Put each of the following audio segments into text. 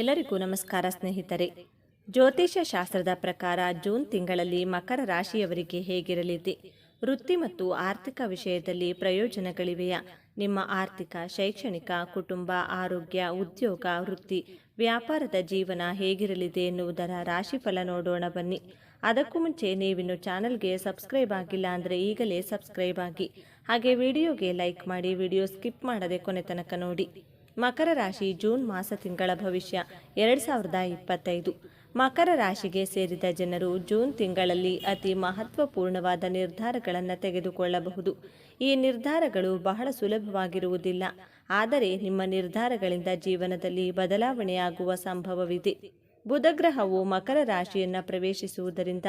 ಎಲ್ಲರಿಗೂ ನಮಸ್ಕಾರ ಸ್ನೇಹಿತರೆ. ಜ್ಯೋತಿಷ್ಯ ಶಾಸ್ತ್ರದ ಪ್ರಕಾರ ಜೂನ್ ತಿಂಗಳಲ್ಲಿ ಮಕರ ರಾಶಿಯವರಿಗೆ ಹೇಗಿರಲಿದೆ? ವೃತ್ತಿ ಮತ್ತು ಆರ್ಥಿಕ ವಿಷಯದಲ್ಲಿ ಪ್ರಯೋಜನಗಳಿವೆಯಾ? ನಿಮ್ಮ ಆರ್ಥಿಕ, ಶೈಕ್ಷಣಿಕ, ಕುಟುಂಬ, ಆರೋಗ್ಯ, ಉದ್ಯೋಗ, ವೃತ್ತಿ, ವ್ಯಾಪಾರದ ಜೀವನ ಹೇಗಿರಲಿದೆ ಎನ್ನುವುದರ ರಾಶಿಫಲ ನೋಡೋಣ ಬನ್ನಿ. ಅದಕ್ಕೂ ಮುಂಚೆ ನೀವಿನ್ನು ಚಾನಲ್ಗೆ ಸಬ್ಸ್ಕ್ರೈಬ್ ಆಗಿಲ್ಲ ಅಂದರೆ ಈಗಲೇ ಸಬ್ಸ್ಕ್ರೈಬ್ ಆಗಿ. ಹಾಗೆ ವಿಡಿಯೋಗೆ ಲೈಕ್ ಮಾಡಿ, ವಿಡಿಯೋ ಸ್ಕಿಪ್ ಮಾಡದೆ ಕೊನೆ ತನಕ ನೋಡಿ. ಮಕರ ರಾಶಿ ಜೂನ್ ಮಾಸ ತಿಂಗಳ ಭವಿಷ್ಯ ಎರಡು ಸಾವಿರದ ಇಪ್ಪತ್ತೈದು. ಮಕರ ರಾಶಿಗೆ ಸೇರಿದ ಜನರು ಜೂನ್ ತಿಂಗಳಲ್ಲಿ ಅತಿ ಮಹತ್ವಪೂರ್ಣವಾದ ನಿರ್ಧಾರಗಳನ್ನು ತೆಗೆದುಕೊಳ್ಳಬಹುದು. ಈ ನಿರ್ಧಾರಗಳು ಬಹಳ ಸುಲಭವಾಗಿರುವುದಿಲ್ಲ. ಆದರೆ ನಿಮ್ಮ ನಿರ್ಧಾರಗಳಿಂದ ಜೀವನದಲ್ಲಿ ಬದಲಾವಣೆಯಾಗುವ ಸಂಭವವಿದೆ. ಬುಧಗ್ರಹವು ಮಕರ ರಾಶಿಯನ್ನು ಪ್ರವೇಶಿಸುವುದರಿಂದ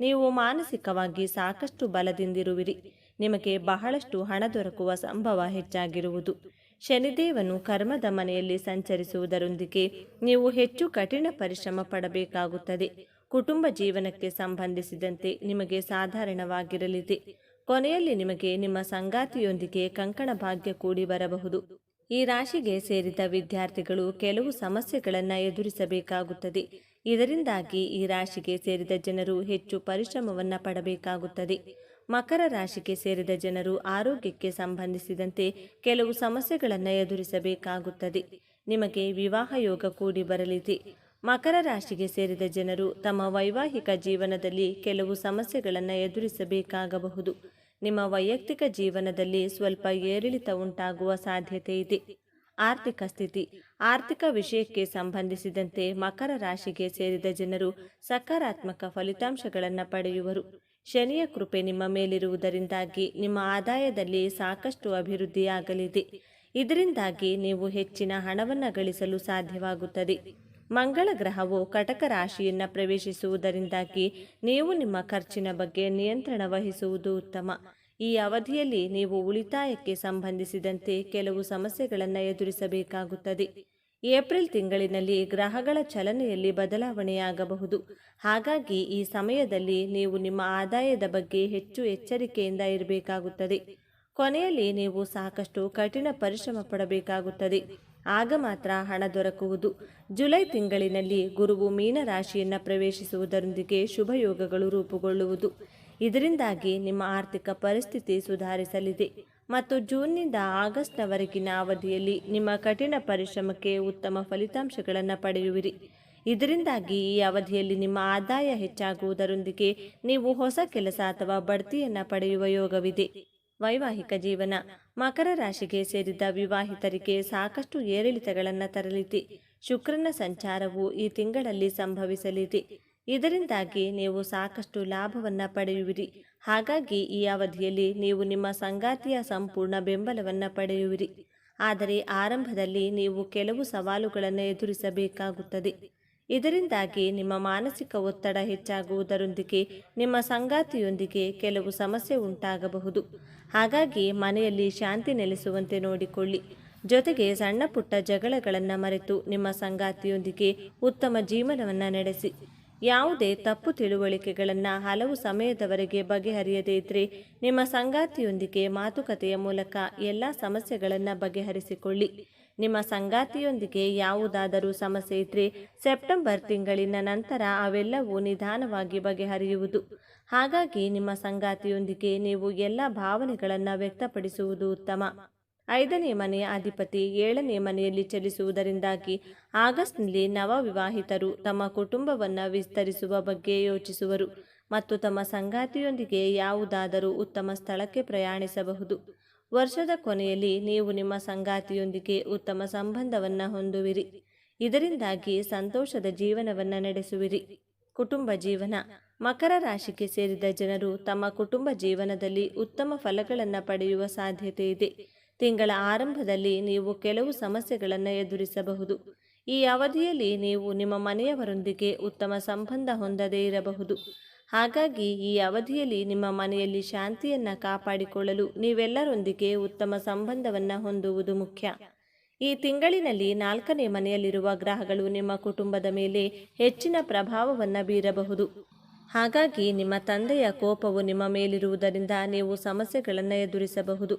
ನೀವು ಮಾನಸಿಕವಾಗಿ ಸಾಕಷ್ಟು ಬಲದಿಂದಿರುವಿರಿ. ನಿಮಗೆ ಬಹಳಷ್ಟು ಹಣ ದೊರಕುವ ಸಂಭವ ಹೆಚ್ಚಾಗಿರುವುದು. ಶನಿದೇವನು ಕರ್ಮದ ಮನೆಯಲ್ಲಿ ಸಂಚರಿಸುವುದರೊಂದಿಗೆ ನೀವು ಹೆಚ್ಚು ಕಠಿಣ ಪರಿಶ್ರಮ ಪಡಬೇಕಾಗುತ್ತದೆ. ಕುಟುಂಬ ಜೀವನಕ್ಕೆ ಸಂಬಂಧಿಸಿದಂತೆ ನಿಮಗೆ ಸಾಧಾರಣವಾಗಿರಲಿದೆ. ಕೊನೆಯಲ್ಲಿ ನಿಮಗೆ ನಿಮ್ಮ ಸಂಗಾತಿಯೊಂದಿಗೆ ಕಂಕಣ ಭಾಗ್ಯ ಕೂಡಿ ಬರಬಹುದು. ಈ ರಾಶಿಗೆ ಸೇರಿದ ವಿದ್ಯಾರ್ಥಿಗಳು ಕೆಲವು ಸಮಸ್ಯೆಗಳನ್ನು ಎದುರಿಸಬೇಕಾಗುತ್ತದೆ. ಇದರಿಂದಾಗಿ ಈ ರಾಶಿಗೆ ಸೇರಿದ ಜನರು ಹೆಚ್ಚು ಪರಿಶ್ರಮವನ್ನು ಪಡಬೇಕಾಗುತ್ತದೆ. ಮಕರ ರಾಶಿಗೆ ಸೇರಿದ ಜನರು ಆರೋಗ್ಯಕ್ಕೆ ಸಂಬಂಧಿಸಿದಂತೆ ಕೆಲವು ಸಮಸ್ಯೆಗಳನ್ನು ಎದುರಿಸಬೇಕಾಗುತ್ತದೆ. ನಿಮಗೆ ವಿವಾಹ ಯೋಗ ಕೂಡಿ ಬರಲಿದೆ. ಮಕರ ರಾಶಿಗೆ ಸೇರಿದ ಜನರು ತಮ್ಮ ವೈವಾಹಿಕ ಜೀವನದಲ್ಲಿ ಕೆಲವು ಸಮಸ್ಯೆಗಳನ್ನು ಎದುರಿಸಬೇಕಾಗಬಹುದು. ನಿಮ್ಮ ವೈಯಕ್ತಿಕ ಜೀವನದಲ್ಲಿ ಸ್ವಲ್ಪ ಏರಿಳಿತ ಉಂಟಾಗುವ ಸಾಧ್ಯತೆ ಇದೆ. ಆರ್ಥಿಕ ಸ್ಥಿತಿ. ಆರ್ಥಿಕ ವಿಷಯಕ್ಕೆ ಸಂಬಂಧಿಸಿದಂತೆ ಮಕರ ರಾಶಿಗೆ ಸೇರಿದ ಜನರು ಸಕಾರಾತ್ಮಕ ಫಲಿತಾಂಶಗಳನ್ನು ಪಡೆಯುವರು. ಶನಿಯ ಕೃಪೆ ನಿಮ್ಮ ಮೇಲಿರುವುದರಿಂದಾಗಿ ನಿಮ್ಮ ಆದಾಯದಲ್ಲಿ ಸಾಕಷ್ಟು ಅಭಿವೃದ್ಧಿಯಾಗಲಿದೆ. ಇದರಿಂದಾಗಿ ನೀವು ಹೆಚ್ಚಿನ ಹಣವನ್ನು ಗಳಿಸಲು ಸಾಧ್ಯವಾಗುತ್ತದೆ. ಮಂಗಳ ಗ್ರಹವು ಕಟಕ ರಾಶಿಯನ್ನು ಪ್ರವೇಶಿಸುವುದರಿಂದಾಗಿ ನೀವು ನಿಮ್ಮ ಖರ್ಚಿನ ಬಗ್ಗೆ ನಿಯಂತ್ರಣ ವಹಿಸುವುದು ಉತ್ತಮ. ಈ ಅವಧಿಯಲ್ಲಿ ನೀವು ಉಳಿತಾಯಕ್ಕೆ ಸಂಬಂಧಿಸಿದಂತೆ ಕೆಲವು ಸಮಸ್ಯೆಗಳನ್ನು ಎದುರಿಸಬೇಕಾಗುತ್ತದೆ. ಏಪ್ರಿಲ್ ತಿಂಗಳಿನಲ್ಲಿ ಗ್ರಹಗಳ ಚಲನೆಯಲ್ಲಿ ಬದಲಾವಣೆಯಾಗಬಹುದು. ಹಾಗಾಗಿ ಈ ಸಮಯದಲ್ಲಿ ನೀವು ನಿಮ್ಮ ಆದಾಯದ ಬಗ್ಗೆ ಹೆಚ್ಚು ಎಚ್ಚರಿಕೆಯಿಂದ ಇರಬೇಕಾಗುತ್ತದೆ. ಕೊನೆಯಲ್ಲಿ ನೀವು ಸಾಕಷ್ಟು ಕಠಿಣ ಪರಿಶ್ರಮ ಪಡಬೇಕಾಗುತ್ತದೆ. ಆಗ ಮಾತ್ರ ಹಣ ದೊರಕುವುದು. ಜುಲೈ ತಿಂಗಳಿನಲ್ಲಿ ಗುರುವು ಮೀನರಾಶಿಯನ್ನು ಪ್ರವೇಶಿಸುವುದರೊಂದಿಗೆ ಶುಭಯೋಗಗಳು ರೂಪುಗೊಳ್ಳುವುದು. ಇದರಿಂದಾಗಿ ನಿಮ್ಮ ಆರ್ಥಿಕ ಪರಿಸ್ಥಿತಿ ಸುಧಾರಿಸಲಿದೆ. ಮತ್ತು ಜೂನ್ನಿಂದ ಆಗಸ್ಟ್ನವರೆಗಿನ ಅವಧಿಯಲ್ಲಿ ನಿಮ್ಮ ಕಠಿಣ ಪರಿಶ್ರಮಕ್ಕೆ ಉತ್ತಮ ಫಲಿತಾಂಶಗಳನ್ನು ಪಡೆಯುವಿರಿ. ಇದರಿಂದಾಗಿ ಈ ಅವಧಿಯಲ್ಲಿ ನಿಮ್ಮ ಆದಾಯ ಹೆಚ್ಚಾಗುವುದರೊಂದಿಗೆ ನೀವು ಹೊಸ ಕೆಲಸ ಅಥವಾ ಬಡ್ತಿಯನ್ನು ಪಡೆಯುವ ಯೋಗವಿದೆ. ವೈವಾಹಿಕ ಜೀವನ, ಮಕರ ರಾಶಿಗೆ ಸೇರಿದ ವಿವಾಹಿತರಿಗೆ ಸಾಕಷ್ಟು ಏರಿಳಿತಗಳನ್ನು ತರಲಿದೆ. ಶುಕ್ರನ ಸಂಚಾರವು ಈ ತಿಂಗಳಲ್ಲಿ ಸಂಭವಿಸಲಿದೆ. ಇದರಿಂದಾಗಿ ನೀವು ಸಾಕಷ್ಟು ಲಾಭವನ್ನು ಪಡೆಯುವಿರಿ. ಹಾಗಾಗಿ ಈ ಅವಧಿಯಲ್ಲಿ ನೀವು ನಿಮ್ಮ ಸಂಗಾತಿಯ ಸಂಪೂರ್ಣ ಬೆಂಬಲವನ್ನು ಪಡೆಯುವಿರಿ. ಆದರೆ ಆರಂಭದಲ್ಲಿ ನೀವು ಕೆಲವು ಸವಾಲುಗಳನ್ನು ಎದುರಿಸಬೇಕಾಗುತ್ತದೆ. ಇದರಿಂದಾಗಿ ನಿಮ್ಮ ಮಾನಸಿಕ ಒತ್ತಡ ಹೆಚ್ಚಾಗುವುದರೊಂದಿಗೆ ನಿಮ್ಮ ಸಂಗಾತಿಯೊಂದಿಗೆ ಕೆಲವು ಸಮಸ್ಯೆ ಉಂಟಾಗಬಹುದು. ಹಾಗಾಗಿ ಮನೆಯಲ್ಲಿ ಶಾಂತಿ ನೆಲೆಸುವಂತೆ ನೋಡಿಕೊಳ್ಳಿ. ಜೊತೆಗೆ ಸಣ್ಣ ಪುಟ್ಟ ಜಗಳಗಳನ್ನು ಮರೆತು ನಿಮ್ಮ ಸಂಗಾತಿಯೊಂದಿಗೆ ಉತ್ತಮ ಜೀವನವನ್ನು ನಡೆಸಿ. ಯಾವುದೇ ತಪ್ಪು ತಿಳುವಳಿಕೆಗಳನ್ನು ಹಲವು ಸಮಯದವರೆಗೆ ಬಗೆಹರಿಯದೇ ಇದ್ದರೆ ನಿಮ್ಮ ಸಂಗಾತಿಯೊಂದಿಗೆ ಮಾತುಕತೆಯ ಮೂಲಕ ಎಲ್ಲ ಸಮಸ್ಯೆಗಳನ್ನು ಬಗೆಹರಿಸಿಕೊಳ್ಳಿ. ನಿಮ್ಮ ಸಂಗಾತಿಯೊಂದಿಗೆ ಯಾವುದಾದರೂ ಸಮಸ್ಯೆ ಇದ್ದರೆ ಸೆಪ್ಟೆಂಬರ್ ತಿಂಗಳಿನ ನಂತರ ಅವೆಲ್ಲವೂ ನಿಧಾನವಾಗಿ ಬಗೆಹರಿಯುವುದು. ಹಾಗಾಗಿ ನಿಮ್ಮ ಸಂಗಾತಿಯೊಂದಿಗೆ ನೀವು ಎಲ್ಲ ಭಾವನೆಗಳನ್ನು ವ್ಯಕ್ತಪಡಿಸುವುದು ಉತ್ತಮ. ಐದನೇ ಮನೆಯ ಅಧಿಪತಿ, ಏಳನೇ ಮನೆಯಲ್ಲಿ ಚಲಿಸುವುದರಿಂದಾಗಿ ಆಗಸ್ಟ್ನಲ್ಲಿ ನವ ವಿವಾಹಿತರು ತಮ್ಮ ಕುಟುಂಬವನ್ನು ವಿಸ್ತರಿಸುವ ಬಗ್ಗೆ ಯೋಚಿಸುವರು ಮತ್ತು ತಮ್ಮ ಸಂಗಾತಿಯೊಂದಿಗೆ ಯಾವುದಾದರೂ ಉತ್ತಮ ಸ್ಥಳಕ್ಕೆ ಪ್ರಯಾಣಿಸಬಹುದು. ವರ್ಷದ ಕೊನೆಯಲ್ಲಿ ನೀವು ನಿಮ್ಮ ಸಂಗಾತಿಯೊಂದಿಗೆ ಉತ್ತಮ ಸಂಬಂಧವನ್ನು ಹೊಂದುವಿರಿ. ಇದರಿಂದಾಗಿ ಸಂತೋಷದ ಜೀವನವನ್ನು ನಡೆಸುವಿರಿ. ಕುಟುಂಬ ಜೀವನ. ಮಕರ ರಾಶಿಗೆ ಸೇರಿದ ಜನರು ತಮ್ಮ ಕುಟುಂಬ ಜೀವನದಲ್ಲಿ ಉತ್ತಮ ಫಲಗಳನ್ನು ಪಡೆಯುವ ಸಾಧ್ಯತೆ ಇದೆ. ತಿಂಗಳ ಆರಂಭದಲ್ಲಿ ನೀವು ಕೆಲವು ಸಮಸ್ಯೆಗಳನ್ನು ಎದುರಿಸಬಹುದು. ಈ ಅವಧಿಯಲ್ಲಿ ನೀವು ನಿಮ್ಮ ಮನೆಯವರೊಂದಿಗೆ ಉತ್ತಮ ಸಂಬಂಧ ಹೊಂದದೇ ಇರಬಹುದು. ಹಾಗಾಗಿ ಈ ಅವಧಿಯಲ್ಲಿ ನಿಮ್ಮ ಮನೆಯಲ್ಲಿ ಶಾಂತಿಯನ್ನು ಕಾಪಾಡಿಕೊಳ್ಳಲು ನೀವೆಲ್ಲರೊಂದಿಗೆ ಉತ್ತಮ ಸಂಬಂಧವನ್ನು ಹೊಂದುವುದು ಮುಖ್ಯ. ಈ ತಿಂಗಳಿನಲ್ಲಿ ನಾಲ್ಕನೇ ಮನೆಯಲ್ಲಿರುವ ಗ್ರಹಗಳು ನಿಮ್ಮ ಕುಟುಂಬದ ಮೇಲೆ ಹೆಚ್ಚಿನ ಪ್ರಭಾವವನ್ನು ಬೀರಬಹುದು. ಹಾಗಾಗಿ ನಿಮ್ಮ ತಂದೆಯ ಕೋಪವು ನಿಮ್ಮ ಮೇಲಿರುವುದರಿಂದ ನೀವು ಸಮಸ್ಯೆಗಳನ್ನು ಎದುರಿಸಬಹುದು.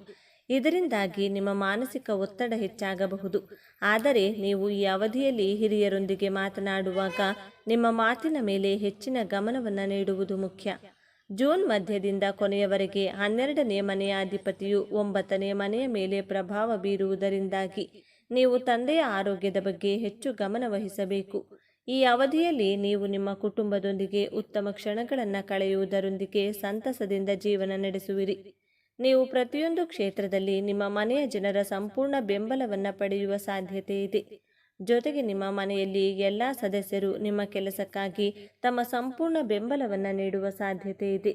ಇದರಿಂದಾಗಿ ನಿಮ್ಮ ಮಾನಸಿಕ ಒತ್ತಡ ಹೆಚ್ಚಾಗಬಹುದು. ಆದರೆ ನೀವು ಈ ಅವಧಿಯಲ್ಲಿ ಹಿರಿಯರೊಂದಿಗೆ ಮಾತನಾಡುವಾಗ ನಿಮ್ಮ ಮಾತಿನ ಮೇಲೆ ಹೆಚ್ಚಿನ ಗಮನವನ್ನು ನೀಡುವುದು ಮುಖ್ಯ. ಜೂನ್ ಮಧ್ಯದಿಂದ ಕೊನೆಯವರೆಗೆ ಹನ್ನೆರಡನೇ ಮನೆಯ ಅಧಿಪತಿಯು ಒಂಬತ್ತನೇ ಮನೆಯ ಮೇಲೆ ಪ್ರಭಾವ ಬೀರುವುದರಿಂದಾಗಿ ನೀವು ತಂದೆಯ ಆರೋಗ್ಯದ ಬಗ್ಗೆ ಹೆಚ್ಚು ಗಮನ ವಹಿಸಬೇಕು. ಈ ಅವಧಿಯಲ್ಲಿ ನೀವು ನಿಮ್ಮ ಕುಟುಂಬದೊಂದಿಗೆ ಉತ್ತಮ ಕ್ಷಣಗಳನ್ನು ಕಳೆಯುವುದರೊಂದಿಗೆ ಸಂತಸದಿಂದ ಜೀವನ ನಡೆಸುವಿರಿ. ನೀವು ಪ್ರತಿಯೊಂದು ಕ್ಷೇತ್ರದಲ್ಲಿ ನಿಮ್ಮ ಮನೆಯ ಜನರ ಸಂಪೂರ್ಣ ಬೆಂಬಲವನ್ನು ಪಡೆಯುವ ಸಾಧ್ಯತೆ ಇದೆ. ಜೊತೆಗೆ ನಿಮ್ಮ ಮನೆಯಲ್ಲಿ ಎಲ್ಲ ಸದಸ್ಯರು ನಿಮ್ಮ ಕೆಲಸಕ್ಕಾಗಿ ತಮ್ಮ ಸಂಪೂರ್ಣ ಬೆಂಬಲವನ್ನು ನೀಡುವ ಸಾಧ್ಯತೆ ಇದೆ.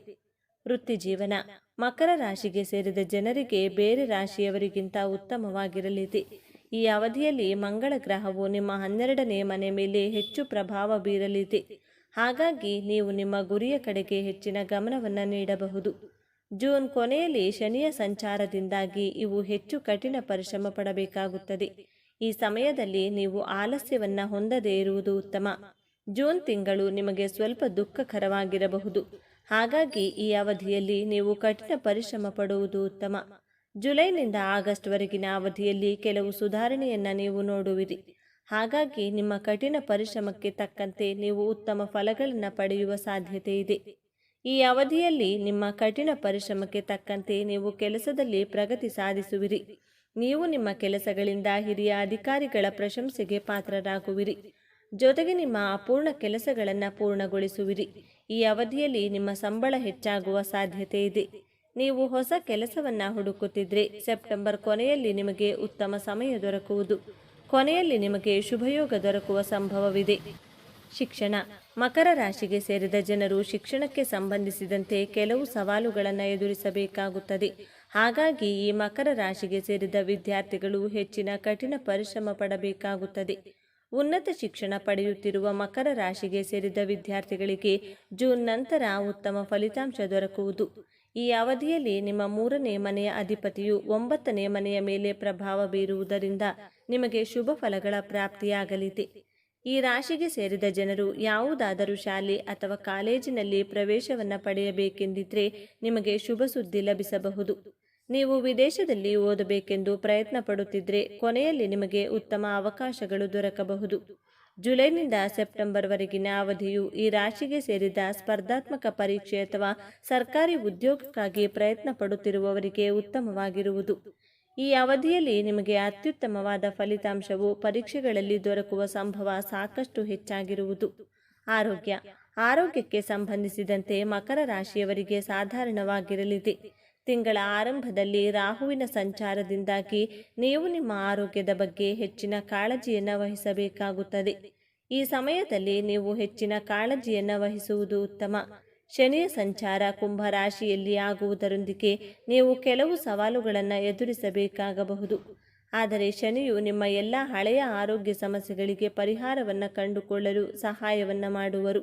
ವೃತ್ತಿ ಜೀವನ, ಮಕರ ರಾಶಿಗೆ ಸೇರಿದ ಜನರಿಗೆ ಬೇರೆ ರಾಶಿಯವರಿಗಿಂತ ಉತ್ತಮವಾಗಿರಲಿದೆ. ಈ ಅವಧಿಯಲ್ಲಿ ಮಂಗಳ ಗ್ರಹವು ನಿಮ್ಮ ಹನ್ನೆರಡನೇ ಮನೆ ಮೇಲೆ ಹೆಚ್ಚು ಪ್ರಭಾವ ಬೀರಲಿದೆ. ಹಾಗಾಗಿ ನೀವು ನಿಮ್ಮ ಗುರಿಯ ಕಡೆಗೆ ಹೆಚ್ಚಿನ ಗಮನವನ್ನು ನೀಡಬಹುದು. ಜೂನ್ ಕೊನೆಯಲ್ಲಿ ಶನಿಯ ಸಂಚಾರದಿಂದಾಗಿ ಇವು ಹೆಚ್ಚು ಕಠಿಣ ಪರಿಶ್ರಮ ಪಡಬೇಕಾಗುತ್ತದೆ. ಈ ಸಮಯದಲ್ಲಿ ನೀವು ಆಲಸ್ಯವನ್ನು ಹೊಂದದೇ ಇರುವುದು ಉತ್ತಮ. ಜೂನ್ ತಿಂಗಳು ನಿಮಗೆ ಸ್ವಲ್ಪ ದುಃಖಕರವಾಗಿರಬಹುದು. ಹಾಗಾಗಿ ಈ ಅವಧಿಯಲ್ಲಿ ನೀವು ಕಠಿಣ ಪರಿಶ್ರಮ ಪಡುವುದು ಉತ್ತಮ. ಜುಲೈನಿಂದ ಆಗಸ್ಟ್ವರೆಗಿನ ಅವಧಿಯಲ್ಲಿ ಕೆಲವು ಸುಧಾರಣೆಯನ್ನು ನೀವು ನೋಡುವಿರಿ. ಹಾಗಾಗಿ ನಿಮ್ಮ ಕಠಿಣ ಪರಿಶ್ರಮಕ್ಕೆ ತಕ್ಕಂತೆ ನೀವು ಉತ್ತಮ ಫಲಗಳನ್ನು ಪಡೆಯುವ ಸಾಧ್ಯತೆ ಇದೆ. ಈ ಅವಧಿಯಲ್ಲಿ ನಿಮ್ಮ ಕಠಿಣ ಪರಿಶ್ರಮಕ್ಕೆ ತಕ್ಕಂತೆ ನೀವು ಕೆಲಸದಲ್ಲಿ ಪ್ರಗತಿ ಸಾಧಿಸುವಿರಿ. ನೀವು ನಿಮ್ಮ ಕೆಲಸಗಳಿಂದ ಹಿರಿಯ ಅಧಿಕಾರಿಗಳ ಪ್ರಶಂಸೆಗೆ ಪಾತ್ರರಾಗುವಿರಿ. ಜೊತೆಗೆ ನಿಮ್ಮ ಅಪೂರ್ಣ ಕೆಲಸಗಳನ್ನು ಪೂರ್ಣಗೊಳಿಸುವಿರಿ. ಈ ಅವಧಿಯಲ್ಲಿ ನಿಮ್ಮ ಸಂಬಳ ಹೆಚ್ಚಾಗುವ ಸಾಧ್ಯತೆ ಇದೆ. ನೀವು ಹೊಸ ಕೆಲಸವನ್ನು ಹುಡುಕುತ್ತಿದ್ರೆ ಸೆಪ್ಟೆಂಬರ್ ಕೊನೆಯಲ್ಲಿ ನಿಮಗೆ ಉತ್ತಮ ಸಮಯ ದೊರಕುವುದು. ಕೊನೆಯಲ್ಲಿ ನಿಮಗೆ ಶುಭಯೋಗ ದೊರಕುವ ಸಂಭವವಿದೆ. ಶಿಕ್ಷಣ. ಮಕರ ರಾಶಿಗೆ ಸೇರಿದ ಜನರು ಶಿಕ್ಷಣಕ್ಕೆ ಸಂಬಂಧಿಸಿದಂತೆ ಕೆಲವು ಸವಾಲುಗಳನ್ನು ಎದುರಿಸಬೇಕಾಗುತ್ತದೆ. ಹಾಗಾಗಿ ಈ ಮಕರ ರಾಶಿಗೆ ಸೇರಿದ ವಿದ್ಯಾರ್ಥಿಗಳು ಹೆಚ್ಚಿನ ಕಠಿಣ ಪರಿಶ್ರಮ ಪಡಬೇಕಾಗುತ್ತದೆ. ಉನ್ನತ ಶಿಕ್ಷಣ ಪಡೆಯುತ್ತಿರುವ ಮಕರ ರಾಶಿಗೆ ಸೇರಿದ ವಿದ್ಯಾರ್ಥಿಗಳಿಗೆ ಜೂನ್ ನಂತರ ಉತ್ತಮ ಫಲಿತಾಂಶ ದೊರಕುವುದು. ಈ ಅವಧಿಯಲ್ಲಿ ನಿಮ್ಮ ಮೂರನೇ ಮನೆಯ ಅಧಿಪತಿಯು ಒಂಬತ್ತನೇ ಮನೆಯ ಮೇಲೆ ಪ್ರಭಾವ ಬೀರುವುದರಿಂದ ನಿಮಗೆ ಶುಭ ಫಲಗಳ ಪ್ರಾಪ್ತಿಯಾಗಲಿದೆ. ಈ ರಾಶಿಗೆ ಸೇರಿದ ಜನರು ಯಾವುದಾದರೂ ಶಾಲೆ ಅಥವಾ ಕಾಲೇಜಿನಲ್ಲಿ ಪ್ರವೇಶವನ್ನು ಪಡೆಯಬೇಕೆಂದಿದ್ರೆ ನಿಮಗೆ ಶುಭ ಸುದ್ದಿ ಲಭಿಸಬಹುದು. ನೀವು ವಿದೇಶದಲ್ಲಿ ಓದಬೇಕೆಂದು ಪ್ರಯತ್ನ ಪಡುತ್ತಿದ್ರೆ ಕೊನೆಯಲ್ಲಿ ನಿಮಗೆ ಉತ್ತಮ ಅವಕಾಶಗಳು ದೊರಕಬಹುದು. ಜುಲೈನಿಂದ ಸೆಪ್ಟೆಂಬರ್ವರೆಗಿನ ಅವಧಿಯು ಈ ರಾಶಿಗೆ ಸೇರಿದ ಸ್ಪರ್ಧಾತ್ಮಕ ಪರೀಕ್ಷೆ ಅಥವಾ ಸರ್ಕಾರಿ ಉದ್ಯೋಗಕ್ಕಾಗಿ ಪ್ರಯತ್ನ ಪಡುತ್ತಿರುವವರಿಗೆ ಉತ್ತಮವಾಗಿರುವುದು. ಈ ಅವಧಿಯಲ್ಲಿ ನಿಮಗೆ ಅತ್ಯುತ್ತಮವಾದ ಫಲಿತಾಂಶವು ಪರೀಕ್ಷೆಗಳಲ್ಲಿ ದೊರಕುವ ಸಂಭವ ಸಾಕಷ್ಟು ಹೆಚ್ಚಾಗಿರುವುದು. ಆರೋಗ್ಯ. ಆರೋಗ್ಯಕ್ಕೆ ಸಂಬಂಧಿಸಿದಂತೆ ಮಕರ ರಾಶಿಯವರಿಗೆ ಸಾಧಾರಣವಾಗಿರಲಿದೆ. ತಿಂಗಳ ಆರಂಭದಲ್ಲಿ ರಾಹುವಿನ ಸಂಚಾರದಿಂದಾಗಿ ನೀವು ನಿಮ್ಮ ಆರೋಗ್ಯದ ಬಗ್ಗೆ ಹೆಚ್ಚಿನ ಕಾಳಜಿಯನ್ನು ವಹಿಸಬೇಕಾಗುತ್ತದೆ. ಈ ಸಮಯದಲ್ಲಿ ನೀವು ಹೆಚ್ಚಿನ ಕಾಳಜಿಯನ್ನು ವಹಿಸುವುದು ಉತ್ತಮ. ಶನಿಯ ಸಂಚಾರ ಕುಂಭ ರಾಶಿಯಲ್ಲಿ ಆಗುವುದರೊಂದಿಗೆ ನೀವು ಕೆಲವು ಸವಾಲುಗಳನ್ನು ಎದುರಿಸಬೇಕಾಗಬಹುದು. ಆದರೆ ಶನಿಯು ನಿಮ್ಮ ಎಲ್ಲ ಹಳೆಯ ಆರೋಗ್ಯ ಸಮಸ್ಯೆಗಳಿಗೆ ಪರಿಹಾರವನ್ನು ಕಂಡುಕೊಳ್ಳಲು ಸಹಾಯವನ್ನು ಮಾಡುವರು.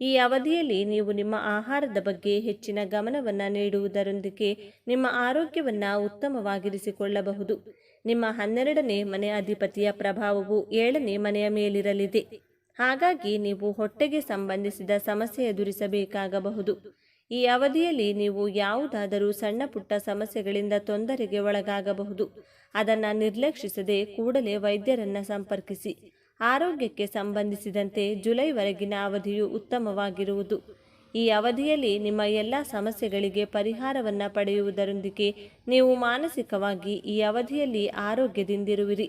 ಈ ಅವಧಿಯಲ್ಲಿ ನೀವು ನಿಮ್ಮ ಆಹಾರದ ಬಗ್ಗೆ ಹೆಚ್ಚಿನ ಗಮನವನ್ನು ನೀಡುವುದರೊಂದಿಗೆ ನಿಮ್ಮ ಆರೋಗ್ಯವನ್ನು ಉತ್ತಮವಾಗಿರಿಸಿಕೊಳ್ಳಬಹುದು. ನಿಮ್ಮ ಹನ್ನೆರಡನೇ ಮನೆ ಅಧಿಪತಿಯ ಪ್ರಭಾವವು ಏಳನೇ ಮನೆಯ ಮೇಲಿರಲಿದೆ. ಹಾಗಾಗಿ ನೀವು ಹೊಟ್ಟೆಗೆ ಸಂಬಂಧಿಸಿದ ಸಮಸ್ಯೆ ಎದುರಿಸಬೇಕಾಗಬಹುದು. ಈ ಅವಧಿಯಲ್ಲಿ ನೀವು ಯಾವುದಾದರೂ ಸಣ್ಣ ಪುಟ್ಟ ಸಮಸ್ಯೆಗಳಿಂದ ತೊಂದರೆಗೆ ಒಳಗಾಗಬಹುದು. ಅದನ್ನು ನಿರ್ಲಕ್ಷಿಸದೆ ಕೂಡಲೇ ವೈದ್ಯರನ್ನು ಸಂಪರ್ಕಿಸಿ. ಆರೋಗ್ಯಕ್ಕೆ ಸಂಬಂಧಿಸಿದಂತೆ ಜುಲೈವರೆಗಿನ ಅವಧಿಯು ಉತ್ತಮವಾಗಿರುವುದು. ಈ ಅವಧಿಯಲ್ಲಿ ನಿಮ್ಮ ಎಲ್ಲ ಸಮಸ್ಯೆಗಳಿಗೆ ಪರಿಹಾರವನ್ನು ಪಡೆಯುವುದರೊಂದಿಗೆ ನೀವು ಮಾನಸಿಕವಾಗಿ ಈ ಅವಧಿಯಲ್ಲಿ ಆರೋಗ್ಯದಿಂದಿರುವಿರಿ.